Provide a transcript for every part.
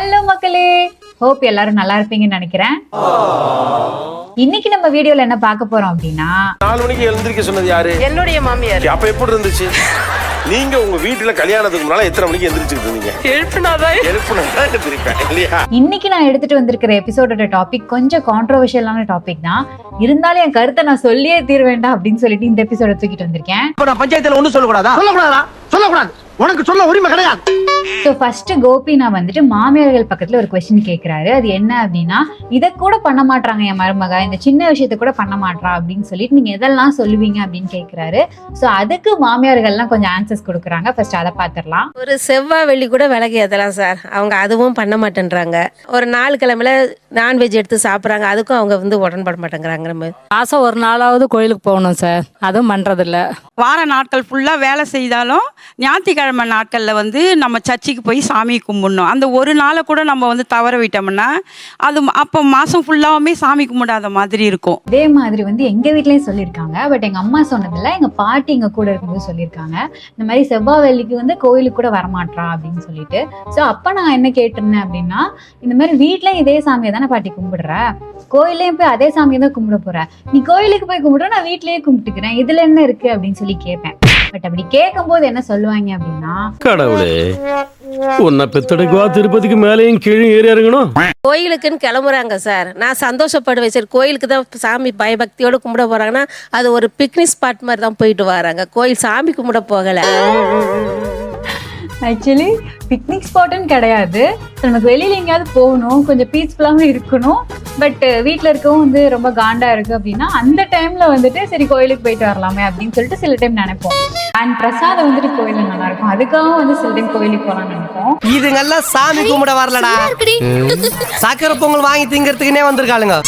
Hello மக்களே. Hope எல்லாரும் நல்லா இருப்பீங்கன்னு நினைக்கிறேன். இன்னைக்கு நம்ம வீடியோல என்ன பார்க்க போறோம் அப்படின்னா நாலு மணிக்கு எழுந்திருக்க சொன்னது யாரு? என்னுடைய மாமியார். அப்ப எப்படி இருந்துச்சு? நீங்க உங்க வீட்டுல கல்யாணத்துக்கு முன்னால எத்தனை மணிக்கு எந்திரிச்சுட்டு இருந்தீங்க? எழுப்பினாதான். இல்லையா? இன்னைக்கு நான் எடுத்துட்டு வந்திருக்கிற எபிசோடோட டாபிக் கொஞ்சம் கான்ட்ரவர்ஷியலான டாபிக் தான். இருந்தாலும் என் கருத்தை நான் சொல்லியே தீர வேண்டாம் அப்படின்னு சொல்லிட்டு இந்த எபிசோட தூக்கிட்டு வந்திருக்கேன். இப்ப நான் பஞ்சாயத்துல ஒண்ணும் சொல்லக்கூடாதா? சொல்லக்கூடாதா? சொல்லக்கூடாது. உனக்கு சொல்ல உரிமை கிடையாது. ஸோ ஃபர்ஸ்ட் கோபி நான் வந்துட்டு மாமியார்கள் பக்கத்துல ஒரு கொஸ்டின் கேட்கிறாரு அது என்ன அப்படின்னா இதை கூட பண்ண மாட்றாங்க என் மருமக. இந்த சின்ன விஷயத்த கூட பண்ண மாட்றா அப்படின்னு சொல்லிட்டு நீங்க எதெல்லாம் சொல்லுவீங்க அப்படின்னு கேட்கிறாரு ஸோ அதுக்கு மாமியார்கள்லாம் கொஞ்சம் ஆன்சர்ஸ் கொடுக்குறாங்க. ஃபர்ஸ்ட் அதை பார்த்துடலாம் ஒரு செவ்வாய் வெள்ளி கூட விலகி ஏத்தலாம் சார். அவங்க அதுவும் பண்ண மாட்டேன்றாங்க. ஒரு நாலு கிழமையில நான்வெஜ் எடுத்து சாப்பிட்றாங்க. அதுக்கும் அவங்க வந்து உடன்பட மாட்டேங்கிறாங்க நம்ம. மாதம் ஒரு நாளாவது கோயிலுக்கு போகணும் சார். அதுவும் பண்ணுறதில்ல வார நாட்கள் ஃபுல்லாக வேலை செய்தாலும் ஞாயிற்றுக்கிழமை நாட்களில் வந்து நம்ம சர்ச்சுக்கு போய் சாமி கும்பிடணும். அந்த ஒரு நாளை கூட நம்ம வந்து தவற விட்டோம்னா அது அப்போ மாதம் ஃபுல்லாகவுமே சாமி கும்பிடாத மாதிரி இருக்கும். இதே மாதிரி வந்து எங்க வீட்லேயும் சொல்லியிருக்காங்க. பட் எங்க அம்மா சொன்னதில்ல எங்க பாட்டி எங்க கூட இருக்கும்போது சொல்லியிருக்காங்க. இந்த மாதிரி செவ்வாய் வெள்ளிக்கு வந்து கோயிலுக்கு கூட வரமாட்றா அப்படின்னு சொல்லிட்டு. ஸோ அப்ப நான் என்ன கேட்டிருந்தேன் அப்படின்னா இந்த மாதிரி வீட்லயும் இதே சாமியை தானே பாட்டி கும்பிடுற? கோயிலையும் போய் அதே சாமியை தான் கும்பிட போற? நீ கோயிலுக்கு போய் கும்பிடுற நான் வீட்லயே கும்பிட்டுக்கிறேன். இதுல என்ன இருக்கு அப்படின்னு சொல்லி கேட்பேன் பட் அப்படி கேட்கும்போது என்ன சொல்லுவாங்க அப்படின்னா கடவுளே உன்னை பெத்தெடுக்குவா திருப்பதிக்கு மேலேயும் கீழே ஏறி இறங்கணும்? கோயிலுக்குன்னு கிளம்புறாங்க சார். நான் சந்தோஷப்படுவேன். சரி கோயிலுக்கு தான் சாமி பயபக்தியோட கும்பிட போறாங்கன்னா அது ஒரு பிக்னிக் ஸ்பாட் மாதிரி தான் போயிட்டு வராங்க. கோயில் சாமி கும்பிட போகலை. ஆக்சுவலி பிக்னிக் ஸ்பாட்டுன்னு கிடையாது. நமக்கு வெளியில எங்கேயாவது போகணும். கொஞ்சம் பீஸ்ஃபுல்லாகவும் இருக்கணும். பட் வீட்டில் இருக்கவும் வந்து ரொம்ப காண்டா இருக்கு அப்படின்னா அந்த டைம்ல வந்துட்டு சரி கோயிலுக்கு போயிட்டு வரலாமே அப்படின்னு சொல்லிட்டு சில டைம் நினைப்போம். அண்ட் பிரசாதம் வந்துட்டு கோயில்ல நல்லா இருக்கும் அதுக்காக வந்து சில டைம் கோயிலுக்கு போகலாம்னு நினைப்போம். இதுங்கெல்லாம் சாமி கும்பிட வரலடா. சக்கரை பொங்கல் வாங்கி திங்கிறதுக்குனே வந்திருக்காளுங்க.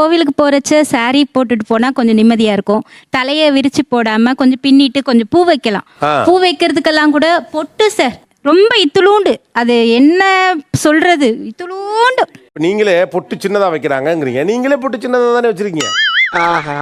கோவிலுக்கு போகிறச்ச saree போட்டுட்டு போனால் கொஞ்சம் நிம்மதியாக இருக்கும். தலையை விரிச்சு போடாமல் கொஞ்சம் பின்னிட்டு கொஞ்சம் பூ வைக்கலாம். பூ வைக்கிறதுக்கெல்லாம் கூட பொட்டு சார் ரொம்ப இத்துளூண்டு அது என்ன சொல்றது? இத்துளூண்டு நீங்களே பொட்டு சின்னதா வைக்கிறாங்கங்கிறீங்க. நீங்களே பொட்டு சின்னதா தானே வச்சிருக்கீங்க? ஆஹா.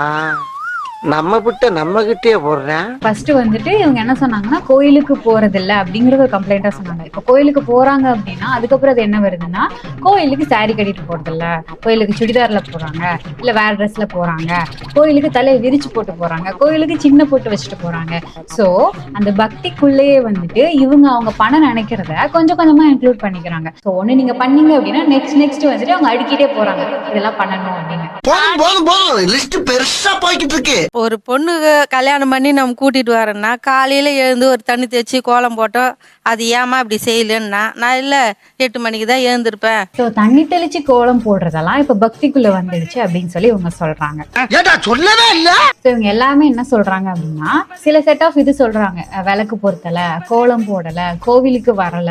நம்ம விட்டு நம்ம கிட்டே போடுறேன் ஃபர்ஸ்ட் வந்துட்டு இவங்க என்ன சொன்னாங்கன்னா கோயிலுக்கு போறது இல்ல அப்படிங்கறது ஒரு கம்ப்ளைண்டா சொன்னாங்க. இப்போ கோயிலுக்கு போறாங்க அப்படின்னா அதுக்கப்புறம் அது என்ன வருதுன்னா கோயிலுக்கு saree கட்டிட்டு போறது இல்ல கோயிலுக்கு சுடிதார்ல போறாங்க இல்ல வேற ட்ரெஸ்ல போறாங்க. கோயிலுக்கு தலையை விரிச்சு போட்டு போறாங்க கோயிலுக்கு சின்ன போட்டு வச்சுட்டு போறாங்க. சோ அந்த பக்திக்குள்ளேயே வந்துட்டு இவங்க அவங்க பணம் நினைக்கிறத கொஞ்சம் கொஞ்சமா இன்க்ளூட் பண்ணிக்கிறாங்க. சோ ஒண்ணு நீங்க பண்ணீங்க அப்படின்னா நெக்ஸ்ட் நெக்ஸ்ட் வந்துட்டு அவங்க அடிக்கிட்டே போறாங்க. இதெல்லாம் பண்ணணும் அப்படின்னு. போதும் போதும் போதும். லிஸ்ட் பெருசா போய்கிட்டு இருக்கு. ஒரு பொண்ணு கல்யாணம் பண்ணி நம்ம கூட்டிட்டு வரோன்னா காலையில எழுந்து ஒரு தண்ணி தேய்ச்சி கோலம் போட்டோம் அது ஏமா இப்படி செய்யலன்னா நான் இல்ல எட்டு மணிக்கு தான் எழுந்திருப்பேன். ஸோ தண்ணி தெளிச்சு கோலம் போடுறதெல்லாம் இப்ப பக்திக்குள்ள வந்துடுச்சு அப்படின்னு சொல்லி இவங்க சொல்றாங்க. ஏடா சொல்லவே இல்ல? ஸோ இவங்க எல்லாமே என்ன சொல்றாங்க அப்படின்னா சில செட் ஆஃப் இது சொல்றாங்க. விளக்கு பொருத்தல கோலம் போடல கோவிலுக்கு வரல.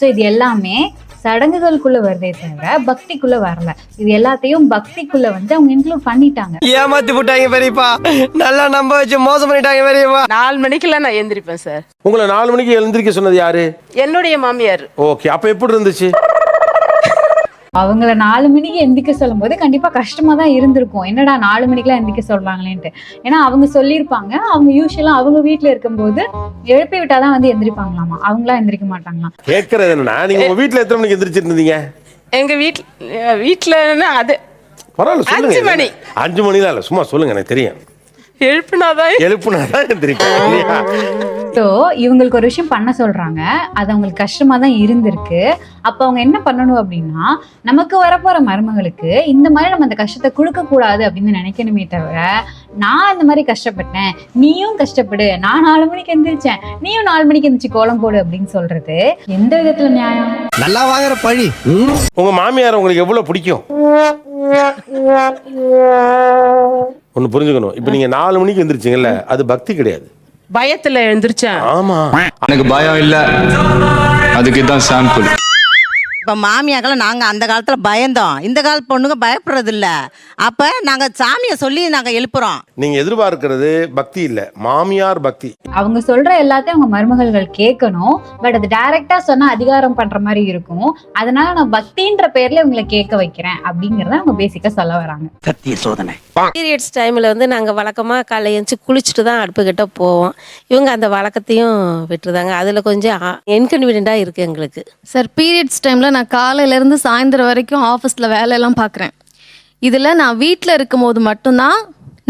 ஸோ இது எல்லாமே சடங்குகளுக்குள்ள வருதே தவிர பக்திக்குள்ள வரல. இது எல்லாத்தையும் பக்திக்குள்ள வந்து அவங்க இன்க்ளூட் பண்ணிட்டாங்க. ஏமாத்தி போட்டாங்க பெரியப்பா. நல்லா நம்ப வச்சு மோசம் பண்ணிட்டாங்க பெரியப்பா. நாலு மணிக்கெல்லாம் நான் எழுந்திருப்பேன் சார் உங்களை நாலு மணிக்கு எழுந்திருக்க சொன்னது யாரு? என்னுடைய மாமியார். ஓகே அப்ப எப்படி இருந்துச்சு? அவங்கள நாலு மணிக்கு எந்திக்க சொல்லும் போது கண்டிப்பா கஷ்டமா தான் இருந்திருக்கும். என்னடா நாலு மணிக்கெல்லாம் எந்திக்க சொல்றாங்களேன்ட்டு. ஏன்னா அவங்க சொல்லியிருப்பாங்க. அவங்க யூஸ்வலா அவங்க வீட்ல இருக்கும்போது எழுப்பி விட்டாதான் வந்து எந்திரிப்பாங்களாமா? அவங்களா எந்திரிக்க மாட்டாங்களாம். கேட்கறது என்னன்னா நீங்க உங்க வீட்டுல எத்தனை மணிக்கு எந்திரிச்சிட்டு இருந்தீங்க எங்க வீட்ல வீட்டுல அது பரவாயில்ல சொல்லுங்க. அஞ்சு மணி. அஞ்சு மணிலாம் இல்ல சும்மா சொல்லுங்க எனக்கு தெரியும். எழுப்பினாதான் எழுப்புனா தான் எந்திரிப்பேன் இல்லையா? ஸோ இவங்களுக்கு ஒரு விஷயம் பண்ண சொல்றாங்க. அது அவங்களுக்கு கஷ்டமா தான் இருந்திருக்கு. அப்போ அவங்க என்ன பண்ணணும் அப்படின்னா நமக்கு வரப்போற மருமகளுக்கு இந்த மாதிரி நம்ம அந்த கஷ்டத்தை கொடுக்க கூடாது அப்படின்னு நினைக்கணுமே தவிர நான் இந்த மாதிரி கஷ்டப்பட்டேன். நீயும் கஷ்டப்படு. நான் நாலு மணிக்கு எந்திரிச்சேன். நீயும் நாலு மணிக்கு எந்திரிச்சு கோலம் போடு அப்படின்னு சொல்றது எந்த விதத்துல நியாயம்? நல்லா வாங்குற பழி. உங்க மாமியார் உங்களுக்கு எவ்வளவு பிடிக்கும்? ஒண்ணு புரிஞ்சுக்கணும். இப்ப நீங்க நாலு மணிக்கு எந்திரிச்சீங்கல்ல அது பக்தி கிடையாது. பயத்துல எழுந்திருச்சேன். ஆமா. எனக்கு பயம் இல்ல. அதுக்கு தான் சாம்பிள் இப்ப மாமியாக்கெல்லாம் நாங்க அந்த காலத்துல பயந்தோம். இந்த கால பொண்ணுங்க பயப்படுறது இல்ல அப்ப நாங்க சாமியை சொல்லி நாங்க எழுப்புறோம். நீங்க எதிர்பார்க்கிறது பக்தி இல்ல. மாமியார் பக்தி. அவங்க சொல்ற எல்லாத்தையும் அவங்க மருமகள்கள் கேட்கணும். பட் அது டைரக்டா சொன்னா அதிகாரம் பண்ற மாதிரி இருக்கும். அதனால நான் பக்தின்ற பேர்ல இவங்களை கேட்க வைக்கிறேன் அப்படிங்கறத அவங்க பேசிக்கா சொல்ல வராங்க. சத்திய சோதனை. பீரியட்ஸ் டைமில் வந்து நாங்கள் வழக்கமாக காலைல எழுந்துச்சி குளிச்சுட்டு தான் அடுப்புக்கிட்ட போவோம். இவங்க அந்த வழக்கத்தையும் விட்டுருதாங்க. அதில் கொஞ்சம் இன்கன்வீனியண்ட்டாக இருக்குது எங்களுக்கு. சார் பீரியட்ஸ் டைம்ல நான் காலையிலேருந்து சாயந்தரம் வரைக்கும் ஆஃபீஸில் வேலையெல்லாம் பார்க்குறேன் இதில் நான் வீட்டில் இருக்கும்போது மட்டும்தான்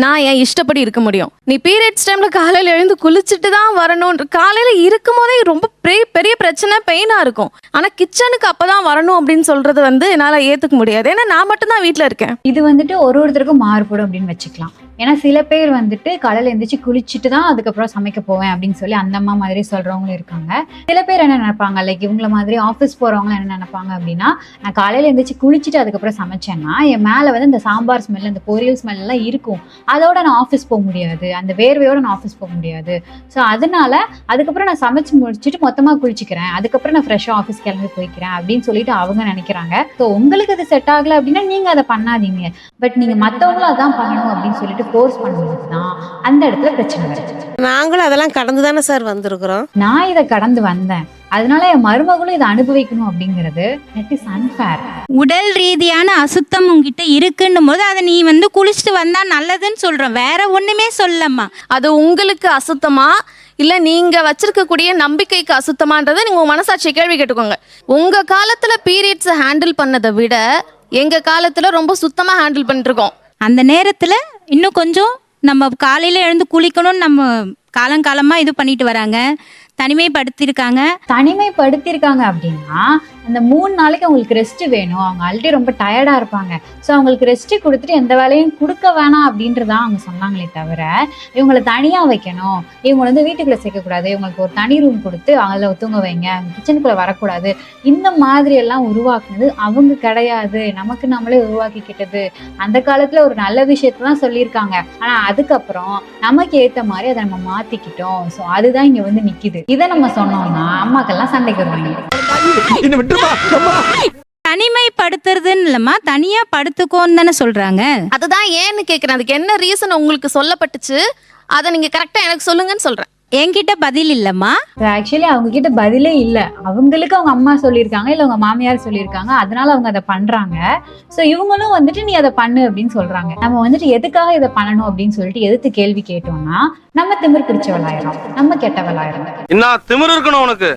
நான் என் இஷ்டப்படி இருக்க முடியும். நீ பீரியட்ஸ் டைமில் காலையில் எழுந்து குளிச்சுட்டு தான் வரணுன்ற காலையில் இருக்கும் போதே ரொம்ப பெரிய பெரிய பிரச்சனை பெயினாக இருக்கும். ஆனால் கிச்சனுக்கு அப்போ தான் வரணும் அப்படின்னு சொல்கிறது வந்து என்னால் ஏற்றுக்க முடியாது. ஏன்னா நான் மட்டும்தான் வீட்டில் இருக்கேன். இது வந்துட்டு ஒரு ஒருத்தருக்கும் மாறுபடும் அப்படின்னு வச்சுக்கலாம். ஏன்னா சில பேர் வந்துட்டு காலையில் எழுந்திரிச்சு குளிச்சுட்டு தான் அதுக்கப்புறம் சமைக்க போவேன் அப்படின்னு சொல்லி அந்த அம்மா மாதிரி சொல்கிறவங்களும் இருக்காங்க. சில பேர் என்ன நினைப்பாங்க? லைக் இவங்கள மாதிரி ஆஃபீஸ் போகிறவங்க என்ன நினைப்பாங்க அப்படின்னா நான் காலையில் எழுந்திரிச்சு குளிச்சுட்டு அதுக்கப்புறம் சமைச்சேன்னா என் மேலே வந்து இந்த சாம்பார் ஸ்மெல் இந்த பொரியல் ஸ்மெல்லாம் இருக்கும். அதோட நான் ஆஃபீஸ் போக முடியாது. அந்த வேர்வையோட நான் ஆஃபீஸ் போக முடியாது. ஸோ அதனால அதுக்கப்புறம் நான் சமைச்சு முடிச்சுட்டு மொத்தமாக குளிச்சுக்கிறேன். அதுக்கப்புறம் நான் ஃப்ரெஷ்ஷாக ஆஃபீஸ் கிளம்பி போய்க்கிறேன் அப்படின்னு சொல்லிட்டு அவங்க நினைக்கிறாங்க. ஸோ உங்களுக்கு அது செட் ஆகலை அப்படின்னா நீங்கள் அதை பண்ணாதீங்க. பட் நீங்கள் மற்றவங்களும் அதான் பண்ணணும் அப்படின்னு சொல்லிட்டு ஃபோர்ஸ் பண்ணும்போது தான் அந்த இடத்துல பிரச்சனை வருது. நாங்களும் அதெல்லாம் கடந்து தானே சார் வந்திருக்கிறோம்? நான் இதை கடந்து வந்தேன். அதனால என் மருமகளும் இதை அனுபவிக்கணும் அப்படிங்கிறது இட் இஸ் அன்ஃபேர் உடல் ரீதியான அசுத்தம் உங்ககிட்ட இருக்குன்னும் போது அதை நீ வந்து குளிச்சுட்டு வந்தா நல்லதுன்னு சொல்றோம் வேற ஒண்ணுமே சொல்லம்மா. அது உங்களுக்கு அசுத்தமா? இல்லை நீங்கள் வச்சிருக்கக்கூடிய நம்பிக்கைக்கு அசுத்தமான்றதை நீங்கள் உங்கள் மனசாட்சியை கேள்வி கேட்டுக்கோங்க. உங்கள் காலத்தில் பீரியட்ஸை ஹேண்டில் பண்ணதை விட எங்கள் காலத்தில் ரொம்ப சுத்தமாக ஹேண்டில் பண்ணிட்டுருக்கோம் அந்த நேரத்துல இன்னும் கொஞ்சம் நம்ம காலையில எழுந்து குளிக்கணும்னு நம்ம காலங்காலமா இது பண்ணிட்டு வராங்க. தனிமைப்படுத்தியிருக்காங்க தனிமைப்படுத்தியிருக்காங்க அப்படின்னா அந்த மூணு நாளைக்கு அவங்களுக்கு ரெஸ்ட் வேணும். அவங்க ஆல்ரெடி ரொம்ப டயர்டாக இருப்பாங்க. ஸோ அவங்களுக்கு ரெஸ்ட் கொடுத்துட்டு எந்த வேலையும் கொடுக்க வேணாம் அப்படின்றதான் அவங்க சொன்னாங்களே தவிர இவங்களை தனியாக வைக்கணும். இவங்களை வந்து வீட்டுக்குள்ளே சேர்க்கக்கூடாது. இவங்களுக்கு ஒரு தனி ரூம் கொடுத்து அதில் தூங்க வைங்க. கிச்சனுக்குள்ளே வரக்கூடாது. இந்த மாதிரி எல்லாம் உருவாக்குனது அவங்க கிடையாது. நமக்கு நம்மளே உருவாக்கிக்கிட்டது. அந்த காலத்தில் ஒரு நல்ல விஷயத்த தான் சொல்லியிருக்காங்க. ஆனால் அதுக்கப்புறம் நமக்கு ஏற்ற மாதிரி அதை நம்ம மாற்றிக்கிட்டோம் ஸோ அதுதான் இங்கே வந்து நிற்கிது இதை நம்ம சொன்னோம்னா அம்மாக்கெல்லாம் சண்டைக்கு வருவாங்க. தனிமைப்படுத்துறதுன்னு இல்லம்மா தனியா படுத்துக்கோன்னு தானே சொல்றாங்க. அதுதான் ஏன்னு கேட்குறேன் அதுக்கு என்ன ரீசன் உங்களுக்கு சொல்லப்பட்டுச்சு? அதை நீங்கள் கரெக்டாக எனக்கு சொல்லுங்கன்னு சொல்கிறேன் என்கிட்ட பதில் இல்லம்மா. ஆக்சுவலி அவங்க கிட்ட பதிலே இல்ல. அவங்களுக்கு அவங்க அம்மா சொல்லியிருக்காங்க இல்ல அவங்க மாமியார் சொல்லியிருக்காங்க. அதனால அவங்க அதை பண்றாங்க. சோ இவங்களும் வந்துட்டு நீ அதை பண்ணு அப்படின்னு சொல்றாங்க. நம்ம வந்துட்டு எதுக்காக இதை பண்ணணும்? அப்படின்னு சொல்லிட்டு எதிர்த்து கேள்வி கேட்டோம்னா நம்ம திமிர் பிடிச்சவளாயிரும். நம்ம கெட்டவளாயிரும். என்ன திமிரு இருக்கணும் உனக்கு.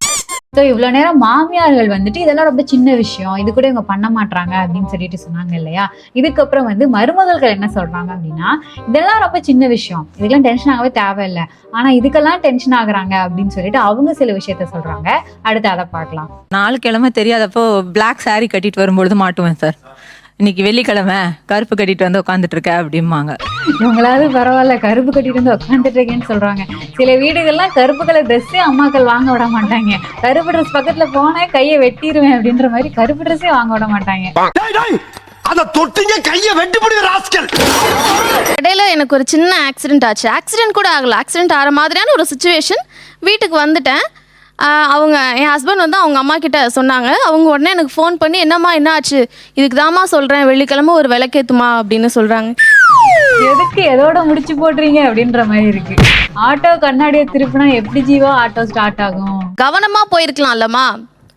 ஸோ இவ்வளோ நேரம் மாமியார்கள் வந்துட்டு இதெல்லாம் ரொம்ப சின்ன விஷயம். இது கூட இவங்க பண்ண மாட்டாங்க அப்படின்னு சொல்லிட்டு சொன்னாங்க இல்லையா? இதுக்கப்புறம் வந்து மருமகள்கள் என்ன சொல்றாங்க அப்படின்னா இதெல்லாம் ரொம்ப சின்ன விஷயம். இதுக்கெல்லாம் டென்ஷன் ஆகவே தேவையில்லை. ஆனா இதுக்கெல்லாம் டென்ஷன் ஆகுறாங்க அப்படின்னு சொல்லிட்டு அவங்க சில விஷயத்த சொல்றாங்க. அடுத்து அதை பார்க்கலாம். நாலு கிழமை தெரியாதப்போ பிளாக் சாரி கட்டிட்டு வரும்பொழுது மாட்டுவேன் சார். இன்னைக்கு வெள்ளிக்கிழமை கருப்பு கட்டிட்டு வந்து உட்காந்துட்டு இருக்க அப்படிம்பாங்க. இவங்களாவது பரவாயில்ல கருப்பு கட்டிட்டு வந்து உட்காந்துட்டு இருக்கேன்னு சொல்றாங்க. சில வீடுகள்லாம் கருப்பு கலர் ட்ரெஸ்ஸே அம்மாக்கள் வாங்க விட மாட்டாங்க. கருப்பு ட்ரெஸ் பக்கத்துல போனேன் கையை வெட்டிடுவேன் அப்படின்ற மாதிரி கருப்பு ட்ரெஸ்ஸே வாங்க விட மாட்டாங்க. அத தொட்டிங்க கைய வெட்டுப்படி ராஸ்கல். இடையில எனக்கு ஒரு சின்ன ஆக்சிடென்ட் ஆச்சு. ஆக்சிடென்ட் கூட ஆகல. ஆக்சிடென்ட் ஆகிற மாதிரியான ஒரு சுச்சுவேஷன் வீட்டுக்கு வந்துட்டேன். அவங்க என் ஹஸ்பண்ட் வந்து அவங்க அம்மா கிட்ட சொன்னாங்க. அவங்க உடனே எனக்கு ஃபோன் பண்ணி என்னம்மா என்ன ஆச்சு இதுக்கு தாம்மா சொல்கிறேன் வெள்ளிக்கிழமை ஒரு விளக்கேத்துமா? அப்படின்னு சொல்கிறாங்க எதுக்கு எதோட முடிச்சு போடுறீங்க அப்படின்ற மாதிரி இருக்கு. ஆட்டோ கண்ணாடியை திருப்பினா எப்படி ஜீவா ஆட்டோ ஸ்டார்ட் ஆகும்? கவனமாக போயிருக்கலாம்லம்மா.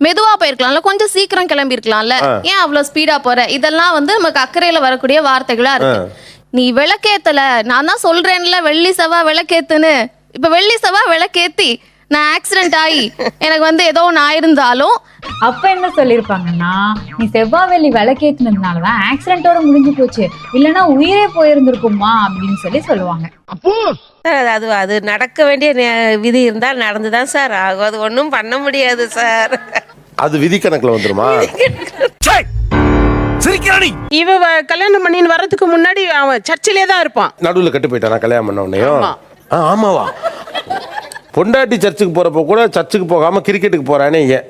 மெதுவாக போயிருக்கலாம்ல. கொஞ்சம் சீக்கிரம் கிளம்பி இருக்கலாம்ல ஏன் அவ்வளோ ஸ்பீடாக போற? இதெல்லாம் வந்து நமக்கு அக்கறையில் வரக்கூடிய வார்த்தைகளா இருக்கு. நீ விளக்கேத்தல. நான் தான் சொல்றேன்ல வெள்ளி செவ்வா விளக்கேத்துன்னு. இப்போ வெள்ளி செவ்வா விளக்கேத்தி. நான் ஆக்சிடென்ட் ஆகி எனக்கு வந்து ஏதோ ஒன்று ஆயிருந்தாலும் அப்ப என்ன சொல்லியிருப்பாங்கன்னா நீ செவ்வாய் வெள்ளி விளக்கேத்துனதுனாலதான் ஆக்சிடென்ட்டோட முடிஞ்சு போச்சு. இல்லைன்னா உயிரே போயிருந்திருக்குமா அப்படின்னு சொல்லி சொல்லுவாங்க. சார் அது அது நடக்க வேண்டிய நே- விதி இருந்தால் நடந்து தான் சார் ஆகும். அது ஒன்றும் பண்ண முடியாது சார். அது விதி கணக்குல வந்துருமா? இவ கல்யாணம் பண்ணின்னு வர்றதுக்கு முன்னாடி அவன் சர்ச்சிலே தான் இருப்பான். நடுவில் கட்டு போயிட்டானா கல்யாணம் பண்ண உடனேயும் ஆ ஆமாவா? பொண்டாட்டி சர்ச்சுக்கு போறப்போ கூட சர்ச்சுக்கு போகாம கிரிக்கெட்டுக்கு போறானே ஏன்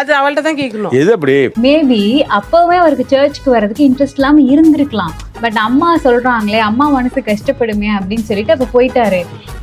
அது அவள்கிட்ட தான் கேட்கணும். எது அப்படி? மேபி அப்பவே அவருக்கு சர்ச்சுக்கு வர்றதுக்கு இன்ட்ரெஸ்ட் இல்லாம இருந்திருக்கலாம். பட் அம்மா சொல்றாங்களே அம்மா மனசு கஷ்டப்படுமே அப்படின்னு சொல்லிட்டு அப்ப போயிட்டாரு.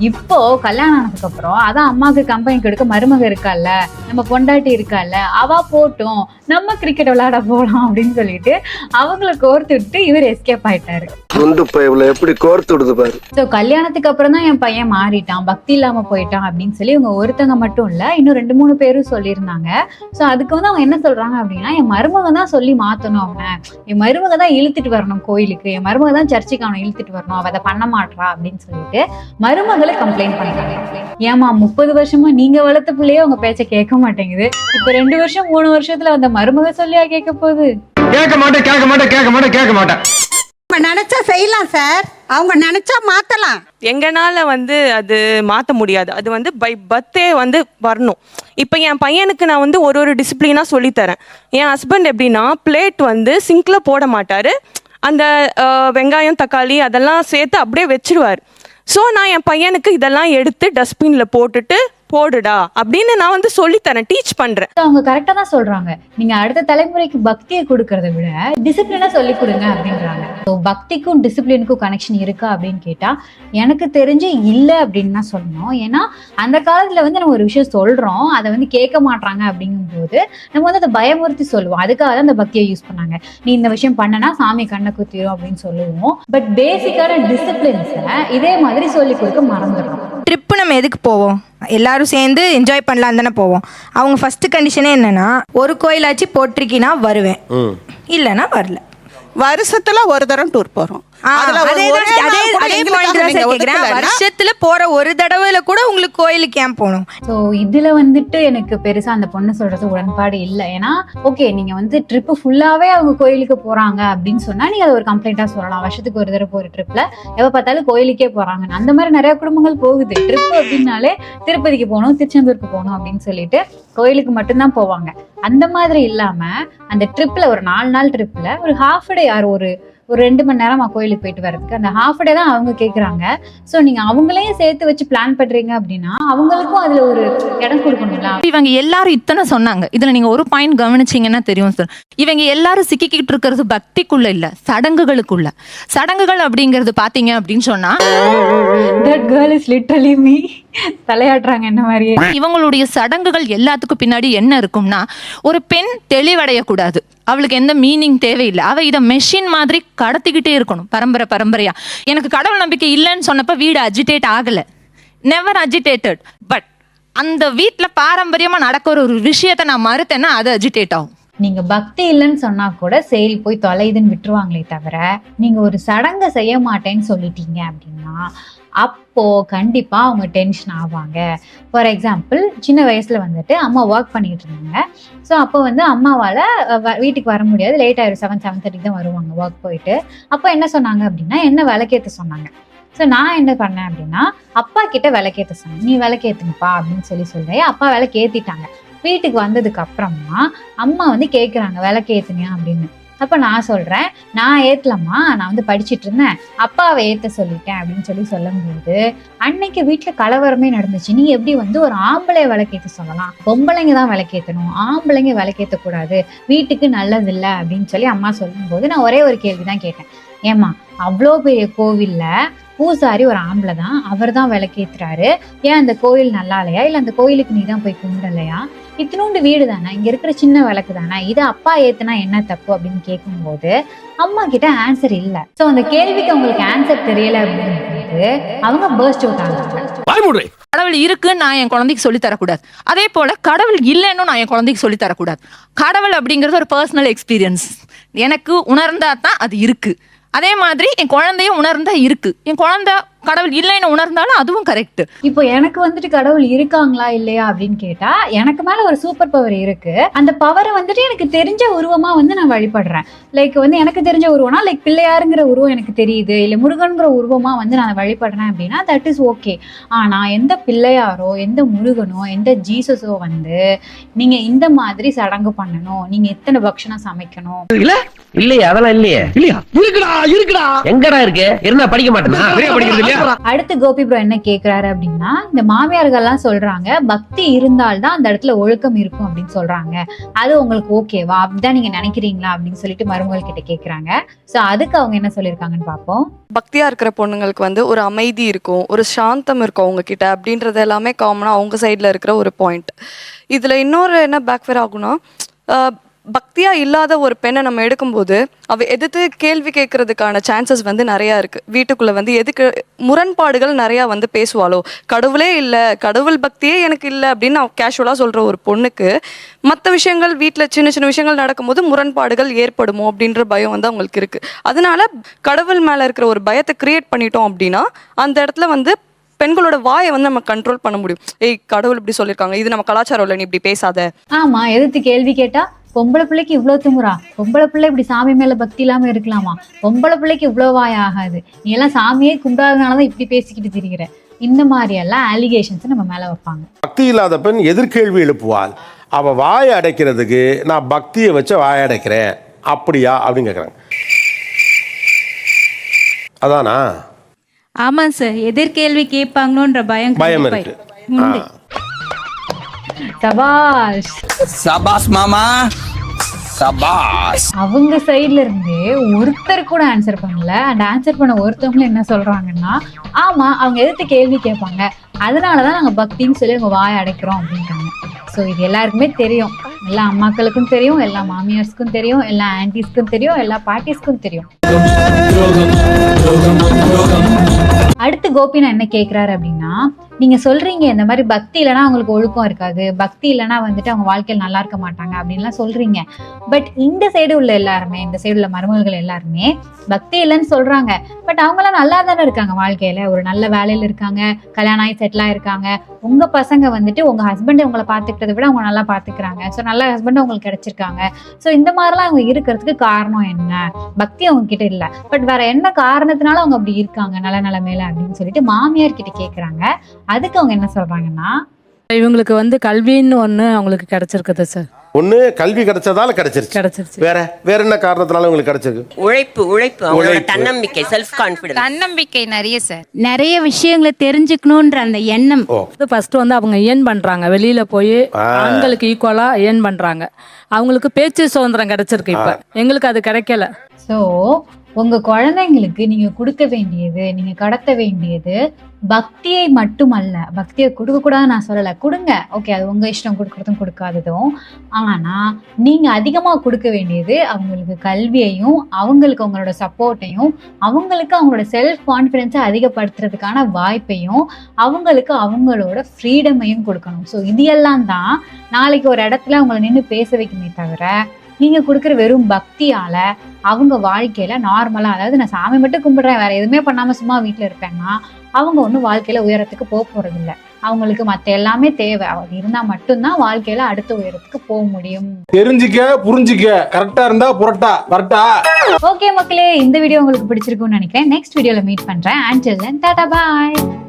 இப்போ கல்யாணம் ஆனதுக்கு அப்புறம் அதான் அம்மாவுக்கு கம்பெனி கொடுக்க மருமக இருக்கால்ல நம்ம பொண்டாட்டி இருக்கால்ல அவ போட்டும் நம்ம கிரிக்கெட் விளையாட போலாம் அப்படின்னு சொல்லிட்டு அவங்கள கோர்த்து விட்டு இவர் எஸ்கேப் ஆயிட்டாரு. குண்டு பைப்ல எப்படி கோர்த்து விடுது பாரு. ஸோ கல்யாணத்துக்கு அப்புறம் தான் என் பையன் மாறிட்டான் பக்தி இல்லாம போயிட்டான் அப்படின்னு சொல்லி இவங்க ஒருத்தங்க மட்டும் இல்ல இன்னும் ரெண்டு மூணு பேரும் சொல்லியிருந்தாங்க. ஸோ அதுக்கு வந்து அவங்க என்ன சொல்றாங்க அப்படின்னா என் மருமக தான் சொல்லி மாத்தணும் அவனை. என் மருமக தான் இழுத்துட்டு வரணும் கோயிலுக்கு என் மருமக தான் சர்ச்சுக்கு அவனை இழுத்துட்டு வரணும் அவ அதை பண்ண மாட்றா அப்படின்னு சொல்லிட்டு மருமகளை கம்ப்ளைண்ட் பண்ணிட்டாங்க ஏமா முப்பது வருஷமா நீங்க வளர்த்த பிள்ளையே உங்க பேச்ச கேட்க மாட்டேங்குது. இப்ப ரெண்டு வருஷம் மூணு வருஷத்துல அந்த மருமக சொல்லியா கேட்க போகுது? கேட்க மாட்டேன் கேட்க மாட்டேன் கேட்க மாட்டேன் கேட்க மாட்டேன். நினைச்சா செய்யலாம் சார். அவங்க நினைச்சா மாத்தலாம். எங்கனால வந்து அது மாற்ற முடியாது. அது வந்து பை பர்த்டே வந்து வரணும். இப்போ என் பையனுக்கு நான் வந்து ஒரு ஒரு டிசிப்ளினாக சொல்லித்தரேன் என் ஹஸ்பண்ட் எப்படின்னா பிளேட் வந்து சிங்கில் போட மாட்டார். அந்த வெங்காயம் தக்காளி அதெல்லாம் சேர்த்து அப்படியே வச்சிருவார். ஸோ நான் என் பையனுக்கு இதெல்லாம் எடுத்து டஸ்ட்பினில் போட்டுட்டு போடுடா அப்படின்னு நான் வந்து சொல்லித்தரேன் டீச் பண்ணுறேன் So, அவங்க கரெக்டா தான் சொல்றாங்க. நீங்க அடுத்த தலைமுறைக்கு பக்தியை கொடுக்கறத விட டிசிப்ளினா சொல்லி கொடுங்க அப்படின்றாங்க. ஸோ பக்திக்கும் டிசிப்ளினுக்கும் கனெக்ஷன் இருக்கா அப்படின்னு கேட்டா எனக்கு தெரிஞ்சு இல்லை அப்படின்னு தான் சொல்லணும். ஏன்னா அந்த காலத்துல வந்து நம்ம ஒரு விஷயம் சொல்றோம் அதை வந்து கேட்க மாட்றாங்க அப்படிங்கும்போது நம்ம வந்து அதை பயமுறுத்தி சொல்லுவோம். அதுக்காக தான் அந்த பக்தியை யூஸ் பண்ணாங்க. நீ இந்த விஷயம் பண்ணனா சாமி கண்ணை குத்திரும் அப்படின்னு சொல்லுவோம். பட் பேசிக்கான டிசிப்ளின்ஸை இதே மாதிரி சொல்லி கொடுக்க மறந்துடுறோம். ட்ரிப்பு நம்ம எதுக்கு போவோம்? எல்லாரும் சேர்ந்து என்ஜாய் பண்ணலாம் தானே போவோம். அவங்க ஃபர்ஸ்ட் கண்டிஷனே என்னன்னா ஒரு கோயிலாச்சு போட்டிருக்கினா வருவேன். இல்லைன்னா வரல. வருஷத்துல ஒரு தரம் டூர் போறோம். ஒரு- ஒரே வருஷத்துல போற ஒரு தடவையில கூட உங்களுக்கு கோயிலுக்கு ஏன் போகணும்? ஸோ இதுல வந்துட்டு எனக்கு பெருசா அந்த பொண்ணு சொல்றது உடன்பாடு இல்லை. ஏன்னா ஓகே நீங்க வந்து ட்ரிப்பு ஃபுல்லாவே அவங்க கோயிலுக்கு போறாங்க அப்படின்னு சொன்னா நீங்க அதை ஒரு கம்ப்ளைண்டா சொல்லலாம். வருஷத்துக்கு ஒரு தடவை போற ட்ரிப்ல எப்ப பார்த்தாலும் கோயிலுக்கே போறாங்க. அந்த மாதிரி நிறைய குடும்பங்கள் போகுது. ட்ரிப் அப்படின்னாலே திருப்பதிக்கு போகணும் திருச்செந்தூருக்கு போகணும் அப்படின்னு சொல்லிட்டு கோயிலுக்கு மட்டும்தான் போவாங்க. அந்த மாதிரி இல்லாம அந்த ட்ரிப்ல ஒரு நாலு நாள் ட்ரிப்ல ஒரு ஹாஃப் டே ஆர் ஒரு ஒரு ரெண்டு மணி நேரமா கோயிலுக்கு போயிட்டு வர்றதுக்கு. அந்த ஹாஃப் டே தான் அவங்க கேக்குறாங்க. ஸோ நீங்க அவங்களையும் சேர்த்து வச்சு பிளான் பண்றீங்க அப்படின்னா அவங்களுக்கும் அதுல ஒரு இடம் கொடுக்கணும்ல. இவங்க எல்லாரும் இத்தனை சொன்னாங்க. இதுல நீங்க ஒரு பாயிண்ட் கவனிச்சீங்கன்னா தெரியும் சார் இவங்க எல்லாரும் சிக்கிக்கிட்டு இருக்கிறது பக்திக்குள்ள இல்ல சடங்குகளுக்குள்ள. சடங்குகள் அப்படிங்கிறது பாத்தீங்க அப்படின்னு சொன்னா that girl is literally me தலையாட்டுறாங்க என்ன மாதிரியே. இவங்களுடைய சடங்குகள் எல்லாத்துக்கும் பின்னாடி என்ன இருக்கும்னா ஒரு பெண் தெளிவடையக்கூடாது. அவளுக்கு எந்த மீனிங் தேவையில்லை. அவள் இதை மெஷின் மாதிரி கடத்திக்கிட்டே இருக்கணும். பரம்பரை பரம்பரையா. எனக்கு கடவுள் நம்பிக்கை இல்லைன்னு சொன்னப்ப வீடு அஜிடேட் ஆகலை. நெவர் அஜிடேட்டட் பட் அந்த வீட்டில் பாரம்பரியமாக நடக்கிற ஒரு விஷயத்தை நான் மறுத்தேன்னா அது அஜிடேட் ஆகும். நீங்க பக்தி இல்லைன்னு சொன்னா கூட சரி போய் தொலைதுன்னு விட்டுருவாங்களே தவிர நீங்க ஒரு சடங்கை செய்ய மாட்டேன்னு சொல்லிட்டீங்க அப்படின்னா அப்போ கண்டிப்பா அவங்க டென்ஷன் ஆவாங்க. ஃபார் எக்ஸாம்பிள் சின்ன வயசுல வந்துட்டு அம்மா ஒர்க் பண்ணிட்டு இருந்தாங்க. ஸோ அப்போ வந்து அம்மாவால வ- வீட்டுக்கு வர முடியாது. லேட் ஆயிரும். செவன் செவன் தேர்ட்டி தான் வருவாங்க ஒர்க் போயிட்டு. அப்போ என்ன சொன்னாங்க அப்படின்னா என்ன விளக்கேற்ற சொன்னாங்க. ஸோ நான் என்ன பண்ணேன் அப்படின்னா அப்பா கிட்ட விளக்கேற்ற சொன்னேன். நீ விளக்கேற்றுங்கப்பா அப்படின்னு சொல்லி சொல்றேன். அப்பா விளக்கேற்றிட்டாங்க வீட்டுக்கு வந்ததுக்கு அப்புறமா அம்மா வந்து கேட்குறாங்க விளக்கு ஏத்துனியா? அப்படின்னு. அப்ப நான் சொல்றேன் நான் ஏத்தலம்மா நான் வந்து படிச்சிட்டு இருந்தேன். அப்பாவை ஏத்த சொல்லிட்டேன் அப்படின்னு சொல்லி சொல்லும்போது அன்னைக்கு வீட்டுல கலவரமே நடந்துச்சு. நீ எப்படி வந்து ஒரு ஆம்பளை விளக்கேத்த சொல்லலாம்? பொம்பளைங்க தான் விளக்கேத்தணும் ஆம்பளைங்க விளக்கேத்த கூடாது வீட்டுக்கு நல்லது இல்லை அப்படின்னு சொல்லி அம்மா சொல்லும்போது நான் ஒரே ஒரு கேள்வி தான் கேட்டேன். ஏம்மா அவ்வளோ பெரிய கோவில்ல பூசாரி ஒரு ஆம்பளை தான் அவர் தான் விளக்கேத்துறாரு ஏன் அந்த கோயில் நல்லா இல்லையா? இல்லை அந்த கோயிலுக்கு நீ தான் போய் கும்பிடலையா? இத்தினூண்டு வீடு தானே இங்க இருக்கிற சின்ன விளக்கு தானே இது அப்பா ஏத்துனா என்ன தப்பு அப்படின்னு கேட்கும்போது அம்மா கிட்ட ஆன்சர் இல்ல. சோ அந்த கேள்விக்கு அவங்களுக்கு ஆன்சர் தெரியல அப்படிங்கும்போது அவங்க பர்ஸ்ட் அவுட் ஆகுறாங்க வாய்மூடு கடவுள் இருக்குன்னு நான் என் குழந்தைக்கு சொல்லி தரக்கூடாது. அதே போல கடவுள் இல்லைன்னு நான் என் குழந்தைக்கு சொல்லி தரக்கூடாது. கடவுள் அப்படிங்கிறது ஒரு பர்சனல் எக்ஸ்பீரியன்ஸ் எனக்கு உணர்ந்தா தான் அது இருக்கு. அதே மாதிரி என் குழந்தையும் உணர்ந்தா இருக்கு. என் குழந்தை கடவுள் இல்லைன்னு உணர்ந்தாலும் அதுவும் கரெக்ட் இப்போ எனக்கு வந்துட்டு கடவுள் இருக்காங்களா இல்லையா அப்படின்னு கேட்டா எனக்கு மேல ஒரு சூப்பர் பவர் இருக்கு. அந்த பவரை வந்துட்டு எனக்கு தெரிஞ்ச உருவமா வந்து நான் வழிபடுறேன். லைக் வந்து எனக்கு தெரிஞ்ச உருவம்னா லைக் பிள்ளையாருங்கிற உருவம் எனக்கு தெரியுது இல்ல முருகன்கிற உருவமா வந்து நான் வழிபடுறேன் அப்படின்னா தட் இஸ் ஓகே ஆனா எந்த பிள்ளையாரோ எந்த முருகனோ எந்த ஜீசஸோ வந்து நீங்க இந்த மாதிரி சடங்கு பண்ணணும் நீங்க எத்தனை பக்ஷணம் சமைக்கணும். இல்லையே அதெல்லாம் இல்லையே. இல்லையா? இருக்குடா இருக்குடா. எங்கடா இருக்கு? இருந்தா படிக்க மாட்டேனா? படிக்கிறது இல்லையா? அடுத்து கோபி ப்ரோ என்ன கேக்குறாரு அப்படின்னா இந்த மாமியார்கள்லாம் சொல்றாங்க பக்தி இருந்தால்தான் அந்த இடத்துல ஒழுக்கம் இருக்கும் அப்படின்னு சொல்றாங்க. அது உங்களுக்கு ஓகேவா அப்படிதான் நீங்க நினைக்கிறீங்களா? அப்படின்னு சொல்லிட்டு மருமகள் கிட்ட கேக்குறாங்க. சோ அதுக்கு அவங்க என்ன சொல்லியிருக்காங்கன்னு பார்ப்போம். பக்தியா இருக்கிற பொண்ணுங்களுக்கு வந்து ஒரு அமைதி இருக்கும் ஒரு சாந்தம் இருக்கும் அவங்க கிட்ட அப்படின்றது எல்லாமே காமனா அவங்க சைட்ல இருக்கிற ஒரு பாயிண்ட் இதுல இன்னொரு என்ன பேக்ஃபேர் ஆகும்னா பக்தியா இல்லாத ஒரு பெண்ணை நம்ம எடுக்கும்போது அவ எதிர்த்து கேள்வி கேட்கறதுக்கான சான்சஸ் வந்து நிறையா இருக்கு. வீட்டுக்குள்ள வந்து எதுக்கு முரண்பாடுகள் நிறையா வந்து பேசுவாளோ? கடவுளே இல்லை கடவுள் பக்தியே எனக்கு இல்லை அப்படின்னு அவ கேஷுவலாக சொல்ற ஒரு பொண்ணுக்கு மற்ற விஷயங்கள் வீட்டில் சின்ன சின்ன விஷயங்கள் நடக்கும்போது முரண்பாடுகள் ஏற்படுமோ அப்படின்ற பயம் வந்து அவங்களுக்கு இருக்கு. அதனால கடவுள் மேல இருக்கிற ஒரு பயத்தை கிரியேட் பண்ணிட்டோம் அப்படின்னா அந்த இடத்துல வந்து பெண்களோட வாயை வந்து நம்ம கண்ட்ரோல் பண்ண முடியும். ஏய் கடவுள் இப்படி சொல்லியிருக்காங்க இது நம்ம கலாச்சாரம் இல்லை நீ இப்படி பேசாத. ஆமா எதிர்த்து கேள்வி கேட்டா பொம்பளை பிள்ளைக்கு இவ்ளோ திமுறா? பொம்பளை பிள்ளை இப்படி சாமி மேல பக்தி இல்லாம இருக்கலாமா? பொம்பளை பிள்ளைக்கு இவ்வளவு வாய் ஆகாது. நீ எல்லாம் சாமியே கும்பிடாதனாலதான் இப்படி பேசிக்கிட்டு திரிகிற. இந்த மாதிரி எல்லாம் அலிகேஷன்ஸ் நம்ம மேல வைப்பாங்க. பக்தி இல்லாத பெண் எதிர்கேள்வி எழுப்புவாள். அவ வாயை அடைக்கிறதுக்கு நான் பக்தியை வச்சு வாயை அடைக்கிறேன். அப்படியா? அப்படின்னு கேட்குறாங்க அதானா? ஆமாம் சார். எதிர்கேள்வி கேட்பாங்களோன்ற பயம் பயம் இருக்கு. சபாஷ். சபாஸ் மாமா. சபாஸ் அவங்க சைடுல இருந்து ஒருத்தர் கூட ஆன்சர் பண்ணல. அண்ட் ஆன்சர் பண்ண ஒருத்தவங்களும் என்ன சொல்றாங்கன்னா ஆமா அவங்க எதிர்த்து கேள்வி கேட்பாங்க. அதனாலதான் நாங்க பக்தின்னு சொல்லி அவங்க வாய் அடைக்கிறோம் அப்படின்றாங்க ஸோ இது எல்லாருக்குமே தெரியும். எல்லா அம்மாக்களுக்கும் தெரியும் எல்லா மாமியார்ஸ்க்கும் தெரியும் எல்லா ஆன்டிஸ்க்கும் தெரியும் எல்லா பாட்டிஸ்க்கும் தெரியும். அடுத்து கோபினா என்ன கேட்குறாரு அப்படின்னா நீங்க சொல்றீங்க இந்த மாதிரி பக்தி இல்லைன்னா அவங்களுக்கு ஒழுக்கம் இருக்காது பக்தி இல்லைன்னா வந்துட்டு அவங்க வாழ்க்கையில் நல்லா இருக்க மாட்டாங்க அப்படின்லாம் சொல்றீங்க. பட் இந்த சைடு உள்ள எல்லாருமே இந்த சைடு உள்ள மருமகள்கள் எல்லாருமே பக்தி இல்லைன்னு சொல்றாங்க. பட் அவங்களாம் நல்லா தானே இருக்காங்க வாழ்க்கையில ஒரு நல்ல வேலையில இருக்காங்க கல்யாணம் ஆகி செட்டில் ஆயிருக்காங்க. உங்க பசங்க வந்துட்டு உங்க ஹஸ்பண்ட் உங்களை பாத்துக்கிறத விட அவங்க நல்லா பாத்துக்கிறாங்க ஸோ நல்ல ஹஸ்பண்ட் உங்களுக்கு கிடைச்சிருக்காங்க. ஸோ இந்த மாதிரிலாம் அவங்க இருக்கிறதுக்கு காரணம் என்ன? பக்தி அவங்க கிட்ட இல்லை. பட் வேற என்ன காரணத்தினால அவங்க அப்படி இருக்காங்க நல்ல நிலைமையில? அப்படின்னு சொல்லிட்டு மாமியார் கிட்ட கேக்குறாங்க. அதுக்கு அவங்க என்ன சொல்றாங்கன்னா இவங்களுக்கு வந்து கல்வின்னு ஒன்று அவங்களுக்கு கிடைச்சிருக்குது சார் ஒண்ணு கல்வி கிடைச்சதால கிடைச்சிருச்சு. கிடைச்சிருச்சு. வேற வேற என்ன காரணத்தினால உங்களுக்கு கிடைச்சிருக்கு? உழைப்பு உழைப்பு. அவங்களோட. தன்னம்பிக்கை செல்ஃப் கான்பிடன்ஸ் தன்னம்பிக்கை நிறைய சார் நிறைய விஷயங்களை தெரிஞ்சுக்கணுன்ற அந்த எண்ணம். ஃபர்ஸ்ட் வந்து அவங்க ஏர்ன் பண்றாங்க. வெளியில போய். ஆண்களுக்கு ஈக்குவலா ஏர்ன் பண்றாங்க. அவங்களுக்கு பேச்சு சுதந்திரம் கிடைச்சிருக்கு இப்ப. எங்களுக்கு அது கிடைக்கல. ஸோ உங்க குழந்தைங்களுக்கு நீங்க கொடுக்க வேண்டியது நீங்க கடத்த வேண்டியது பக்தியை மட்டுமல்ல. பக்தியை கொடுக்க கூடாதுன்னு நான் சொல்லலை. கொடுங்க. ஓகே அது உங்க இஷ்டம். கொடுக்கறதும் கொடுக்காததும். ஆனா நீங்க அதிகமா கொடுக்க வேண்டியது அவங்களுக்கு கல்வியையும் அவங்களுக்கு அவங்களோட சப்போர்ட்டையும் அவங்களுக்கு அவங்களோட செல்ஃப் கான்ஃபிடென்ஸை அதிகப்படுத்துறதுக்கான வாய்ப்பையும் அவங்களுக்கு அவங்களோட ஃப்ரீடமையும் கொடுக்கணும். ஸோ இது எல்லாம் தான் நாளைக்கு ஒரு இடத்துல அவங்கள நின்று பேச வைக்குமே தவிர நீங்க கொடுக்குற வெறும் பக்தியால அவங்க வாழ்க்கையில நார்மலா அதாவது நான் சாமி மட்டும் கும்பிடுறேன் வேற எதுவுமே பண்ணாம சும்மா வீட்ல இருப்பேன்னா அவங்க ஒன்றும் வாழ்க்கையில உயரத்துக்கு போக போறது இல்ல அவங்களுக்கு மத்த எல்லாமே தேவை. அது இருந்தா மட்டும்தான் வாழ்க்கையில அடுத்த உயரத்துக்கு போக முடியும். தெரிஞ்சுக்க புரிஞ்சுக்க. கரெக்டா இருந்தா புரட்டா. வரட்டா. ஓகே மக்களே இந்த வீடியோ உங்களுக்கு பிடிச்சிருக்கும்னு நினைக்கிறேன். நெக்ஸ்ட் வீடியோல மீட் பண்றேன். அண்ட் டாடா பாய்